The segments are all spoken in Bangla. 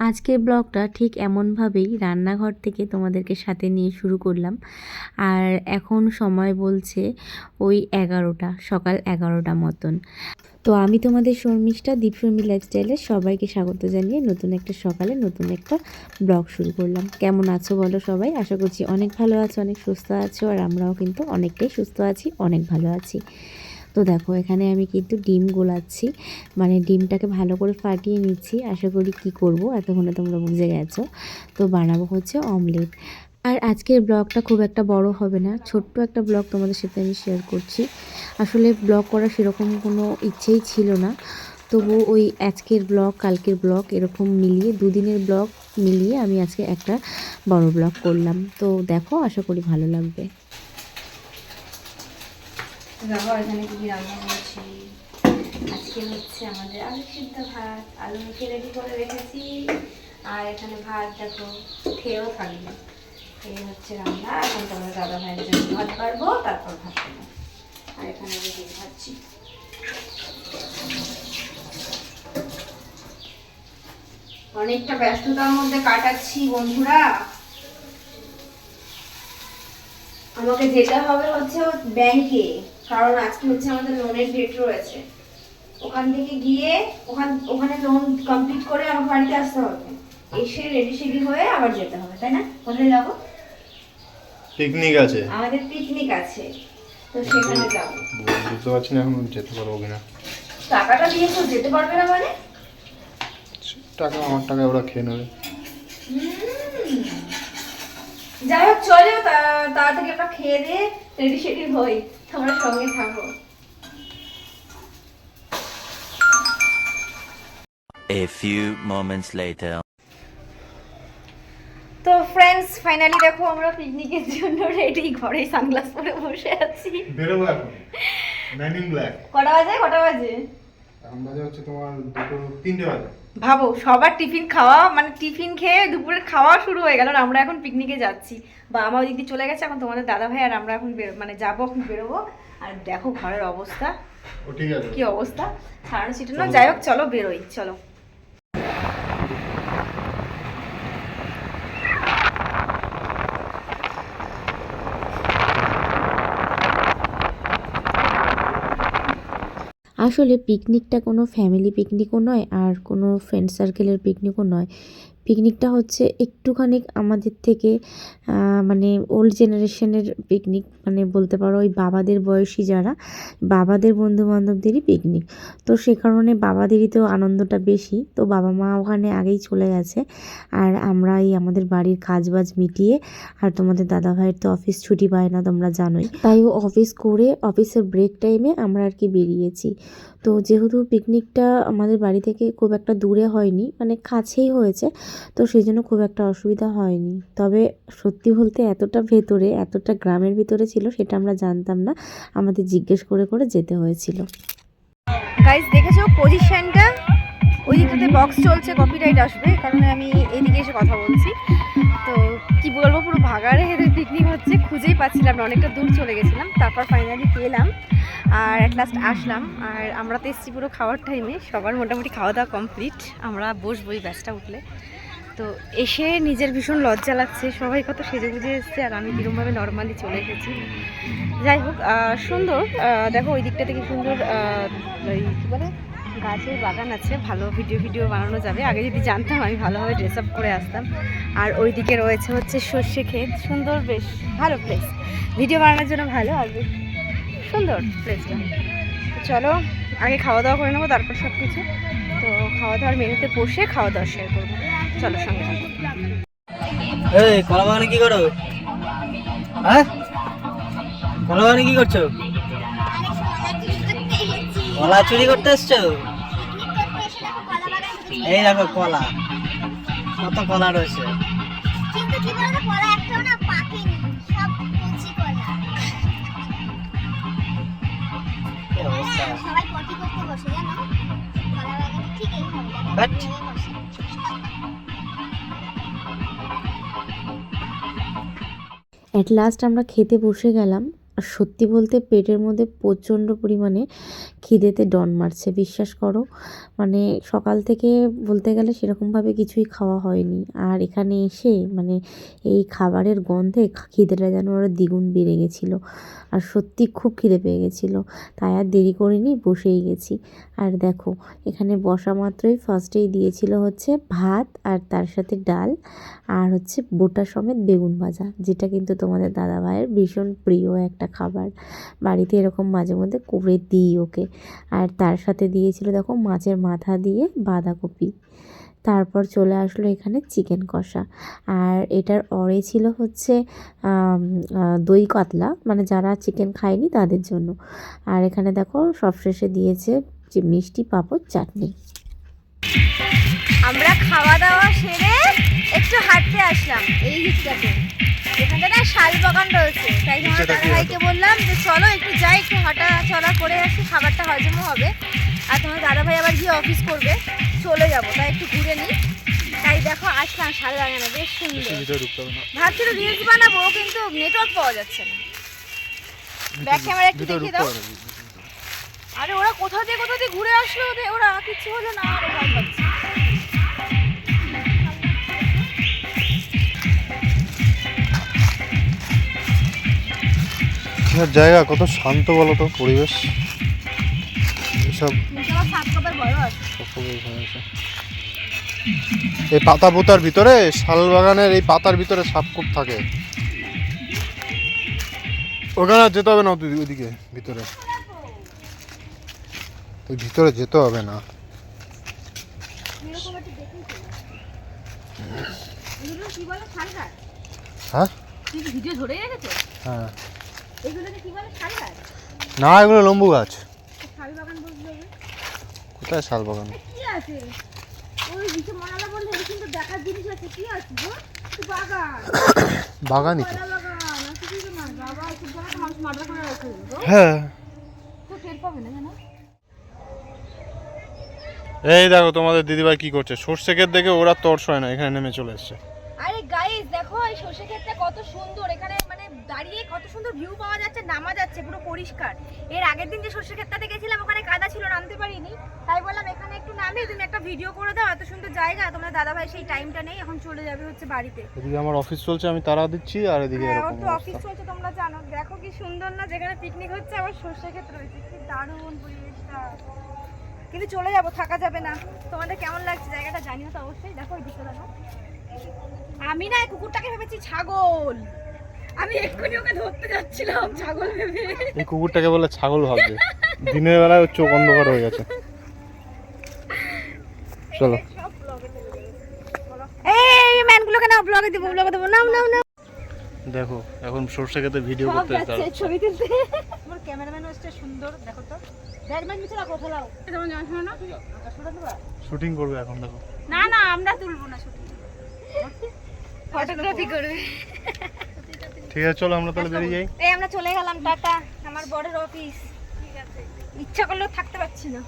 আজকের ব্লগটা ঠিক এমনভাবেই রান্নাঘর থেকে তোমাদেরকে সাথে নিয়ে শুরু করলাম। আর এখন সময় বলছে ওই এগারোটা, সকাল এগারোটা মতন। তো আমি তোমাদের শর্মিষ্ঠা, দীপশর্মী লাইফস্টাইলে সবাইকে স্বাগত জানিয়ে নতুন একটা সকালে নতুন একটা ব্লগ শুরু করলাম। কেমন আছো বলো সবাই? আশা করছি অনেক ভালো আছো, অনেক সুস্থ আছো, আর আমরাও কিন্তু অনেকটাই সুস্থ আছি, অনেক ভালো আছি। তো দেখো, এখানে আমি কিন্তু ডিম গোলাচ্ছি। মানে ডিমটাকে ভালো করে ফাটিয়ে নিচ্ছি। আশা করি কি করব? এতক্ষণে তোমরা বুঝে গেছো। তো বানাবো হচ্ছে অমলেট। আর আজকের ব্লগটা খুব একটা বড় হবে না। ছোট্ট একটা ব্লগ তোমাদের সাথে আমি শেয়ার করছি। আসলে ব্লগ করার সেরকম কোনো ইচ্ছেই ছিল না। তবু ওই আজকের ব্লগ, কালকের ব্লগ এরকম মিলিয়ে, দুদিনের ব্লগ মিলিয়ে আমি আজকে একটা বড় ব্লগ করলাম। তো দেখো, আশা করি ভালো লাগবে। দেখো এখানে কি রান্না করেছি? আজকে হচ্ছে আমাদের আলু সিদ্ধ ভাত, আলু মেখে রেডি করে রেখেছি। আর এখানে ভাত দেখো, খেয়েও থাকবে এই হচ্ছে রান্না। এখন তোমার দাদা ভাইয়ের জন্য ভাত পারব তারপর ভাত খাব। আর এখানে আমি ডিম খাচ্ছি অনেকটা ব্যস্ততার মধ্যে কাটাচ্ছি বন্ধুরা। আমাকে যেতে হবে হচ্ছে ব্যাংকে। কারণ আজকে হচ্ছে আমাদের লোনের ডেট রয়েছে। ওখান থেকে গিয়ে ওখান ওখানে লোন কমপ্লিট করে আমার বাড়িতে আসতে হবে। এসে রেডি সেডি হয়ে আবার যেতে হবে তাই না? কোথায় যাব? পিকনিক আছে। আমাদের পিকনিক আছে। তো সেখানে যাব। বুঝতে পারছি না এখন যেতে পারব কিনা। টাকাটা দিয়ে তো যেতে পারবে না মানে? টাকা আমার টাকা ওরা খেয়ে নেবে। যাই হোক চলো তাড়াতাড়ি আমরা খেয়ে দিয়ে রেডি সেডি হই। তোমরা সঙ্গে থাকো। A few moments later. তো ফ্রেন্ডস ফাইনালি দেখো আমরা পিকনিকের জন্য রেডি ঘরে সানগ্লাস পরে বসে আছি। বেরোবো এখন। নাইন ইন ব্ল্যাক কটা বাজে? কটা বাজে? বাজে হচ্ছে তোমার দুটো তিনটে বাজে। ভাবো সবার টিফিন খাওয়া মানে টিফিন খেয়ে দুপুরের খাওয়া শুরু হয়ে গেল আর আমরা এখন পিকনিকে যাচ্ছি। বা আমার দিদি চলে গেছে এখন তোমাদের দাদা ভাই আর আমরা এখন মানে যাব এখন বেরোবো। আর দেখো ঘরের অবস্থা। কি অবস্থা? সারানো ছিটানো যাই হোক চলো বেরোই চলো। আসলে পিকনিকটা কোনো ফ্যামিলি পিকনিকও নয় আর কোনো ফ্রেন্ড সার্কেলের পিকনিকও নয়। পিকনিকটা হচ্ছে একটুখানি আমাদের থেকে মানে ওল্ড জেনারেশনের পিকনিক মানে বলতে পারো ওই বাবাদের বয়সী যারা, বাবাদের বন্ধু বান্ধবদেরই পিকনিক তো সে কারণে বাবাদেরই তো আনন্দটা বেশি, তো বাবা মা ওখানে আগেই চলে গেছে। আর আমরা এই আমাদের বাড়ির কাজ বাজ মিটিয়ে, আর তোমাদের দাদা ভাইয়ের তো অফিস ছুটি পায় না তোমরা জানোই। তাই ও অফিস করে অফিসের ব্রেক টাইমে আমরা আর কি বেরিয়েছি। তো যেহেতু পিকনিকটা আমাদের বাড়ি থেকে খুব একটা দূরে হয়নি মানে কাছেই হয়েছে, তো সেই জন্য খুব একটা অসুবিধা হয়নি। তবে সত্যি বলতে এতটা ভেতরে, এতটা গ্রামের ভিতরে ছিল সেটা আমরা জানতাম না, আমাদের জিজ্ঞেস করে করে যেতে হয়েছিল। গাইস দেখেছ পজিশনটা বক্স চলছে কপিরাইট আসবে, কারণে আমি এইদিকে এসে কথা বলছি। তো কি বলব, পুরো ভাগাড়ে এদের পিকনিক হচ্ছে, খুঁজেই পাচ্ছিলাম না, অনেকটা দূর চলে গেছিলাম, তারপর ফাইনালি পেলাম আর অ্যাট লাস্ট আসলাম। আর আমরা তো এসেছি পুরো খাওয়ার টাইমে সবার মোটামুটি খাওয়া দাওয়া কমপ্লিট আমরা বসবই ব্যাসটা উঠলে। তো এসে নিজের ভীষণ লজ্জা লাগছে, সবাই কত সেজে গুজে এসছে, আর আমি কীরকমভাবে নর্মালি চলে এসেছি। যাই হোক সুন্দর দেখো ওই দিকটা থেকে সুন্দর ওই কী বলে? গাছের বাগান আছে, ভালো ভিডিও ভিডিও বানানো যাবে। আগে যদি জানতাম, আমি ভালোভাবে ড্রেস আপ করে আসতাম। আর ওই দিকে রয়েছে হচ্ছে সর্ষে ক্ষেত। সুন্দর বেশ, ভালো প্লেস ভিডিও বানানোর জন্য ভালো, আর সুন্দর প্লেসটা চলো, আগে খাওয়া দাওয়া করে নেব, তারপর সব কিছু তো খাওয়া দাওয়ার মেনুতে বসে খাওয়া দাওয়া শেয়ার করব। চলো, সঙ্গে এই, কলা বাগানে কি করো? হ্যাঁ? কলা বাগানে কি করছ? কলা চুরি করতে এসছো? এই দেখো কলা। কত কলা রয়েছে। অ্যাট লাস্ট আমরা খেতে বসে গেলাম। সত্যি বলতে পেটের মধ্যে প্রচণ্ড পরিমাণে খিদেতে ডন মারছে, বিশ্বাস করো। মানে সকাল থেকে বলতে গেলে সেরকমভাবে কিছুই খাওয়া হয়নি। আর এখানে এসে মানে এই খাবারের গন্ধে খিদেটা যেন আরও দ্বিগুণ বেড়ে গেছিল। আর সত্যি খুব খিদে পেয়ে গেছিল। তাই আর দেরি করিনি, বসেই গেছি। আর দেখো, এখানে বসা মাত্রই ফার্স্টেই দিয়েছিল হচ্ছে ভাত আর তার সাথে ডাল আর হচ্ছে বোটা সমেত বেগুন ভাজা, যেটা কিন্তু তোমাদের দাদা ভাইয়ের ভীষণ প্রিয় একটা খাবার। বাড়িতে এরকম মাঝে মধ্যে করে দিই ওকে। আর তার সাথে দিয়েছিল দেখো মাছের মাথা দিয়ে বাঁধাকপি। তারপর চলে আসলো এখানে চিকেন কষা। আর এটার অরে ছিল হচ্ছে দই কাতলা। মানে যারা চিকেন খায়নি তাদের জন্য। আর এখানে দেখো সবশেষে দিয়েছে যে মিষ্টি পাঁপড় চাটনি। আমরা খাওয়া দাওয়া সেরে একটু হাঁটতে আসলাম। এই দিকটাতে। এখানে না শাল বাগান রয়েছে। তাই জন্য নিচেটা দাদা কি ভাইকে বললাম যে চলো একটু যাই একটু হাঁটা চলা করে আসি খাবারটা হজমও হবে। আর তোমার দাদা ভাই আবার গিয়ে অফিস করবে। চলে যাব তাই একটু ঘুরে নিই। তাই দেখো আসলাম শাল বাগানে বেশ সুন্দর। ভাবছিল রিলস বানাবো কিন্তু নেটওয়ার্ক পাওয়া যাচ্ছে না। ব্যাক ক্যামেরা একটু দেখিয়ে দাও। আরে ওরা কোথা দিয়ে কোথা দিয়ে ঘুরে আসলো ওদের ওরা কিচ্ছু হলো না আরও পাচ্ছি এসব জায়গা কত শান্ত বলো তো পরিবেশ। এসব এই পাতা পোতার ভিতরে শাল বাগানের এই পাতার ভিতরে সাপ খুব থাকে। ওখানে যেতে হবে না ওদিকে ভিতরে। ওই ভিতরে যেতে হবে না। হ্যাঁ? হ্যাঁ। এগুলোকে কি বলে? শালগাছ না এগুলো লম্বু গাছ। শাল বাগান বলতে কোথায় শাল বাগান? কি আছে? ওই বিশে মনালা বললে কিন্তু দেখার জিনিস আছে। কি আছে গো? বাগান। বাগানই। তো হ্যাঁ। তো টের পাবে না জানো? এই দেখো তোমাদের দিদিভাই কি করছে। সর্ষে ক্ষেত দেখে ওরা তর্স হয় না এখানে নেমে চলে এসছে। এই সর্ষে ক্ষেতটা কত সুন্দর এখানে মানে দাঁড়িয়ে কত সুন্দর ভিউ পাওয়া যাচ্ছে নামা যাচ্ছে পুরো পরিষ্কার। এর আগের দিন যে সর্ষে ক্ষেতটাতে গেছিলাম ওখানে কাদা ছিল নামতে পারিনি। তাই বললাম এখানে একটু নামে তুমি একটা ভিডিও করে দাও এত সুন্দর জায়গা তোমার দাদা ভাই সেই টাইমটা নেই এখন চলে যাবে হচ্ছে বাড়িতে। এদিকে আমার অফিস চলছে আমি তারা দিচ্ছি আর এদিকে হ্যাঁ এরকম তো অফিস চলছে তোমরা জানো। দেখো কি সুন্দর না যেখানে পিকনিক হচ্ছে আবার সর্ষে ক্ষেত রয়েছে কি দারুণ পরিবেশটা। কিন্তু চলে যাব থাকা যাবে না। তোমাদের কেমন লাগছে? জায়গাটা জানিও তো অবশ্যই। দেখো ওই দিকে দেখো। আমি না এই কুকুরটাকে ভেবেছি ছাগল। আমি এক্ষুনি ওকে ধরতে যাচ্ছিলাম ছাগল ভেবে। এই কুকুরটাকে বলে ছাগল ভাববে দিনের বেলায় ওর চোখ অন্ধকার হয়ে গেছে। চলো। এই ম্যানগুলোকে না ব্লগে দেবো ব্লগে দেবো। নাও নাও নাও। দেখো এখন সর্ষে খেতে ভিডিও করতে যাচ্ছে ছবি তুলতে। আমার ক্যামেরাম্যান হচ্ছে সুন্দর দেখো তো। ব্যাগম্যান নিচে রাখো ফেলাও যেমন জানো না শুটিং করবে এখন দেখো। না না আমরা তুলবো না শুধু ফটোগ্রাফি করবে। ঠিক আছে চলো আমরা তাহলে বেরিয়ে যাই। এই আমরা চলে গেলাম টাটা আমার বড়ের অফিস ঠিক আছে ইচ্ছা করলেও থাকতে পারছি না।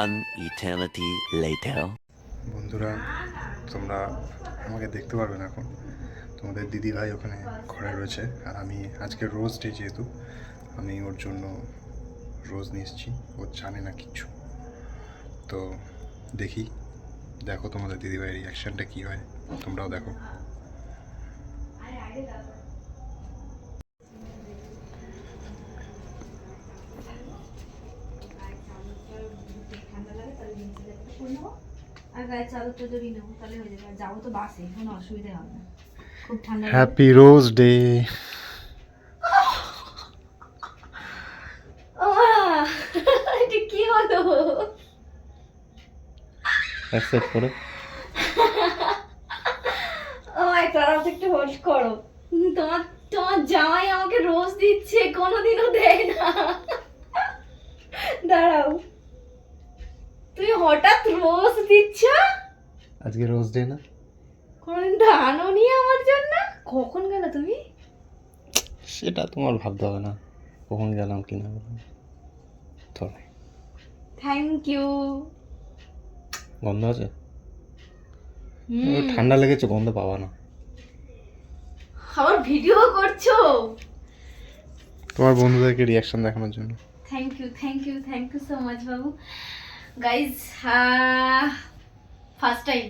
One eternity later. বন্ধুরা তোমরা আমাকে দেখতে পারবে না এখন। তোমাদের দিদি ভাই ওখানে ঘরে রয়েছে আর আমি আজকে রোজ ডে যেহেতু আমি ওর জন্য রোজ নিয়ে এসেছি। ও জানে না কিচ্ছু তো দেখি। দেখো তোমাদের দিদি ভাইয়ের রিয়াকশানটা কী হয়। তোমরাও দেখো। হয়ে। হ্যাপি রোজ ডে কি হলো? অ্যাকসেপ্ট করে। ও মাই গড আমাকে একটু হোল্ড করো। তোমার তোমার জামাই আমাকে রোজ দিচ্ছে কোনোদিনও দেয় না। দাঁড়াও। তুই হঠাৎ রোজ দিচ্ছ? আজকে রোজ ডে না। কোনোদিন তো আনোনি আমার জন্য? কখন গেল তুমি? সেটা তোমার ভাবতে হবে না। কখন গেলাম কি না থ্যাংক ইউ গন্ধ আছে? ঠান্ডা লেগেছে গন্ধ পাবা না। আমার ভিডিও করছ? তোমার বন্ধুদেরকে রিয়াকশন দেখানোর জন্য। Thank you thank you thank you so much Babu. Guys first time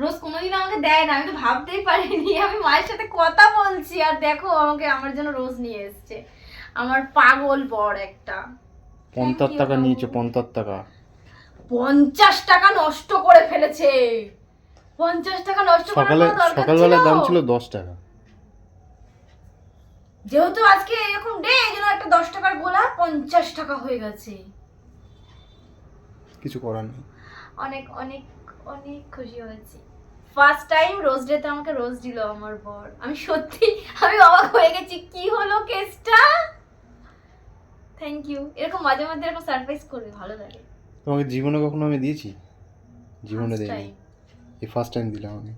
রোজ কোনোদিন আমাকে দেয় না আমি তো ভাবতেই পারিনি। আমি মায়ের সাথে কথা বলছি আর দেখো আমাকে আমার জন্য রোজ নিয়ে এসছে। আমার পাগল বর একটা। পঞ্চাশ টাকা। নিয়েছে পঞ্চাশ টাকা। পঞ্চাশ টাকা নষ্ট করে ফেলেছে। পঞ্চাশ টাকা নষ্ট সকালে সকালবেলার দাম ছিল? ছিল দশ টাকা। যেহেতু আজকে এরকম ডে এই জন্য একটা দশ টাকার গোলা পঞ্চাশ টাকা হয়ে গেছে। কিছু করার নেই। অনেক অনেক অনেক খুশি হয়েছি। ফার্স্ট টাইম রোজ ডেতে আমাকে রোজ দিল আমার বর। আমি সত্যি আমি অবাক হয়ে গেছি কি হলো কেসটা থ্যাংক ইউ এরকম মাঝে মাঝে এরকম সারপ্রাইজ করবে ভালো লাগে। তোমাকে জীবনে কখনো আমি দিয়েছি? জীবনে দেয়নি এই ফার্স্ট টাইম দিলাম আমি।